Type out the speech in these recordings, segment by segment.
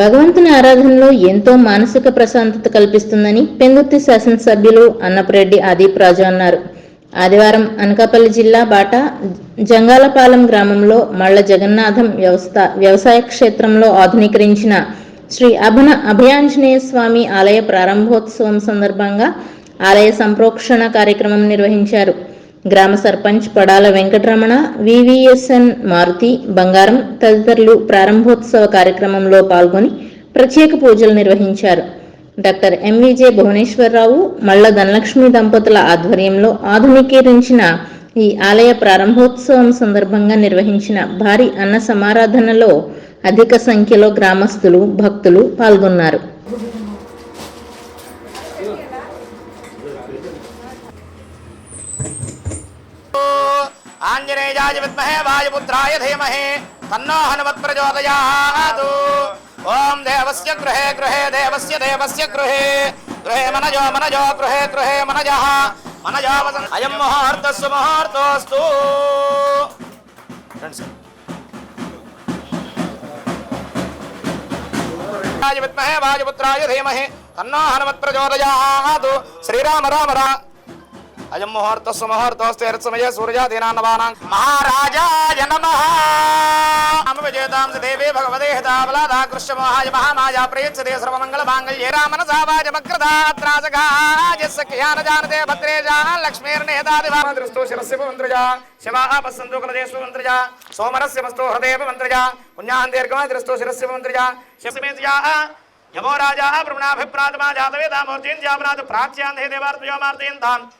భగవంతుని ఆరాధనలో ఎంతో మానసిక ప్రశాంతత కల్పిస్తుందని పెందుర్తి శాసనసభ్యులు అన్నపరెడ్డి ఆదీప్ రాజు అన్నారు. ఆదివారం అనకాపల్లి జిల్లా బాట జంగాలపాలెం గ్రామంలో మళ్ళ జగన్నాథం వ్యవస్థ వ్యవసాయ క్షేత్రంలో ఆధునీకరించిన శ్రీ అభన అభయాంజనేయ స్వామి ఆలయ ప్రారంభోత్సవం సందర్భంగా ఆలయ సంప్రోక్షణ కార్యక్రమం నిర్వహించారు. గ్రామ సర్పంచ్ పడాల వెంకటరమణ వివిఎస్ఎన్ మారుతి బంగారం తదితరులు ప్రారంభోత్సవ కార్యక్రమంలో పాల్గొని ప్రత్యేక పూజలు నిర్వహించారు. డాక్టర్ ఎంవిజే భువనేశ్వరరావు మల్ల ధనలక్ష్మి దంపతుల ఆధ్వర్యంలో ఆధునికీకరించిన ఈ ఆలయ ప్రారంభోత్సవం సందర్భంగా నిర్వహించిన భారీ అన్న సమారాధనలో అధిక సంఖ్యలో గ్రామస్తులు భక్తులు పాల్గొన్నారు. ఆంజనేయాయ విద్మహే వాయుపుత్రాయ ధీమహి తన్నో హనుమత్ ప్రచోదయాత్ ఓం దేవస్య గృహే గృహే దేవస్య దేవస్య గృహే గృహే మనజో మనజో గృహే గృహే మనజః మనజో వసన్ అయం ముహూర్తస్సు ముహూర్తోస్తు రండి సార్. రాజ విద్మహే వాయుపుత్రాయ ధీమహి తన్నో హనుమత్ ప్రచోదయాత్ శ్రీరామ రామ రా అయం ముహూర్తస్సు ముహూర్తోస్తేర్సమయ మహారాజాయ నమః నమ విజేతాం దేవే భగవదే హితాబలాదా కృష్ణమోహాయ మహామాయా ప్రేత్సతే సర్వమంగళ మాంగళ్యే రామన సావాజ మక్రదాత్రాజగాయ సఖ్యాన జానతే భద్రేజా లక్ష్మీర్నేదాది దృష్టో శిరస్య పవిత్రజ శివాపస్సంతో కలదేశు పవిత్రజ సోమరస్య మస్తో హృదయ పవిత్రజ పుణ్యాన్ దీర్ఘమా దృష్టో శిరస్య పవిత్రజ శివమేతజా యమో రాజా బ్రహ్మణాభిప్రాతమా జాతవేదామూర్తిం జామనాథ ప్రాచ్యాంధే దేవార్తయోమార్తయంతాం దక్షిణాయాన్ నిజమాదా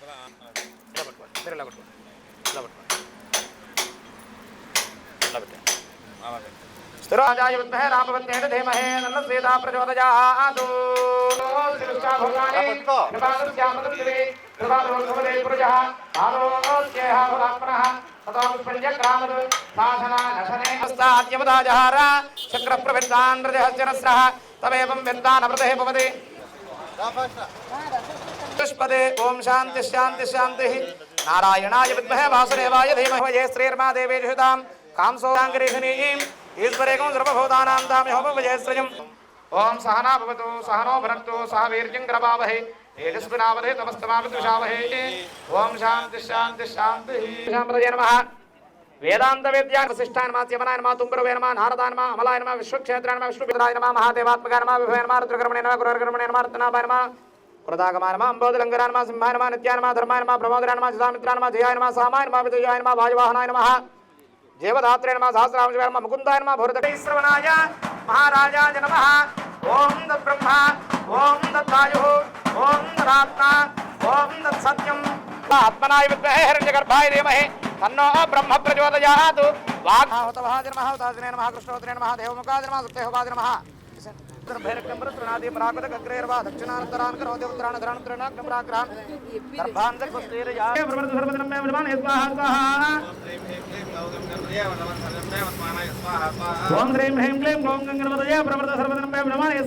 గణానాం ద్వాగణపతికం భవామి హేకవిం కవేనామ పుంస్రవస్తమ జ్యేష్ఠరాజ బ్రహ్మణాం ఇలా పట్టుకోండి మీరు ఇలా పట్టుకోండి ఇలా పట్టుకోండి ఇలా పెట్టండి స్థిరాజాయ విద్మహే రామవత్యేన ధీమహే నన్న సీతా ప్రచోదయాతు చక్రప్రవృత్తాన్రజహస్రస్రః తమేవం విద్వానమృతే భవతి चतुष्पदे ओम शांति शांति शांति नारायणाय विद्महे वासुदेवाय धीमहि ये श्रीर्मा देवी जुषतां कांसोदाङ्गरीषणीम् ईश्वरेकं सर्वभूतानां ताम्यहोपवजयश्रियम् ओम सहना भवतु, सहनो भरक्तु सह वीर्यं करवावहे तेजस्विनावधे तमस्तमाविद्विषावहे ओम शांति शांति शांति शांति नमः వేదాంత విద్యా వశిష్టాయ నమ త్యమనాయ నమ తుంబరవే నమ నారదాయ నమ అమలాయ నమ విశ్వక్షేత్రాయ నమ విష్ణుపితరాయ నమ మహాదేవాత్మకాయ నమ విభయ నమ రుద్రకర్మణే నమ గురుకర్మణే నమ రత్నాభాయ నమ కృతాగమాయ నమ అంబోధలంకరాయ నమ సింహాయ నమ నిత్యాయ నమ ధర్మాయ నమ ప్రమోదరాయ నమ సిద్ధామిత్రాయ నమ జయాయ నమ సామాయ నమ విజయాయ నమ వాయువాహనాయ నమ జీవదాత్రే నమ సహస్రాంశ నమ ముకుందాయ నమ భూరతశ్రవణాయ మహారాజాయ నమ. ఓం బ్రహ్మ ఓం ఓం దదాత్మ ఓం ఆత్మనాయ విద్మహే హిరణ్యగర్భాయ ధీమహి. తన్నో బ్రహ్మ ప్రచోదయాత్ వాగ్హతవహాయ నమః ఉదాసినే నమః కృష్ణోత్రే నమః దేవముఖాయ నమః ఓం హ్రీం హ్రీం క్లీం గోం గంగణపతయే ప్రవర్త సర్వదనం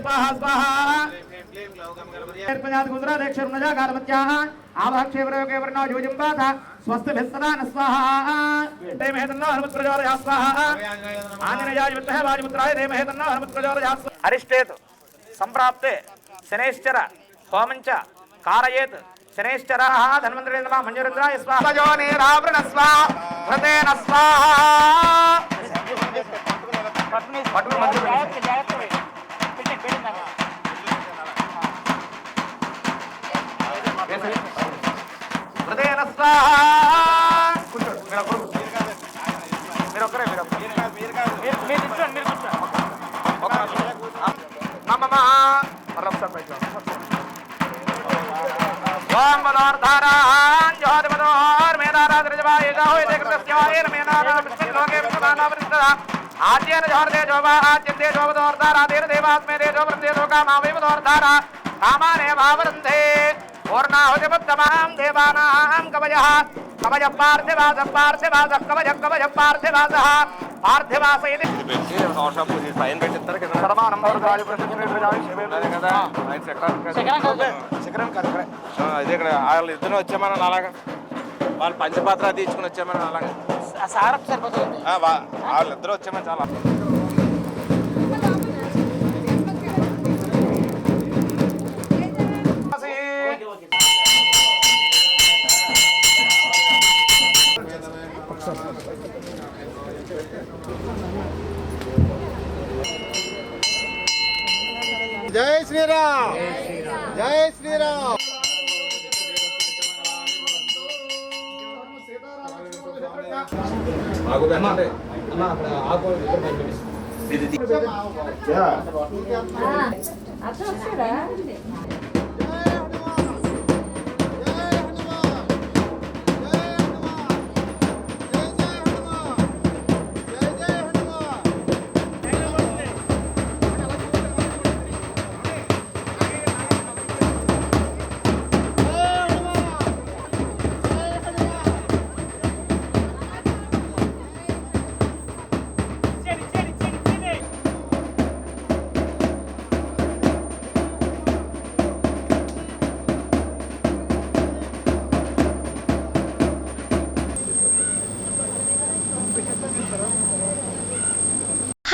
స్వాహా స్వాహా న స్వాహా. స్వాహా. వాయుపుత్రాయ స్వాహా. అరిష్టేత్ సంప్రాప్తే శనేశ్చర హోమంచ కారయేత్ శనేశ్చర ధన్వంతరి నమ మంజురేంద్రాయ స్వాహా. జోనిరావృణ స్వాహ. పట్టుకుని మంత్రి హృదయన స్వాహ కూర్చోండి మీరు ఒక్కరు కూర్చోండి. మీరు ఒక్కరే మీరు ఒక్కరే. మీరు మీరు కూర్చోండి మీరు కూర్చోండి నమమ మరొకసారి పైకి రా. ఓం పదార్థారాన్ జ్యోతి పదోర్ మేధారాజ రజవాయ గాహోయ దేకృతస్యాయ మేధారా విష్ణు లోకే విష్ణుమానా పరిస్థిత ఆద్యేన జోర్దే జోవా ఆద్యంతే జోవదోర్ధారాదేన దేవాస్మే దేజో వృందేజో కామావేవ దోర్ధార కామానే భావరంతే పూర్ణాహుతిముత్తమాం దేవానాం కవయః కవయ పార్థివాస పార్థివాస కవయ కవయ పార్థివాస పార్థివాస ఇది ఇది సంవత్సరం పూజ పైన పెట్టిస్తారు కింద పరమానం కదా శిఖరం కరెక్ట్ ఇది ఇక్కడ వాళ్ళు ఇద్దరు వచ్చామని అలాగా వాళ్ళు పంచపాత్ర తీసుకుని వచ్చామని అలాగా సార్ సరిపోతుంది ఇద్దరు వాళ్ళిద్దరు వచ్చామని చాలా జై శ్రీరామ్. జై Shri Ram.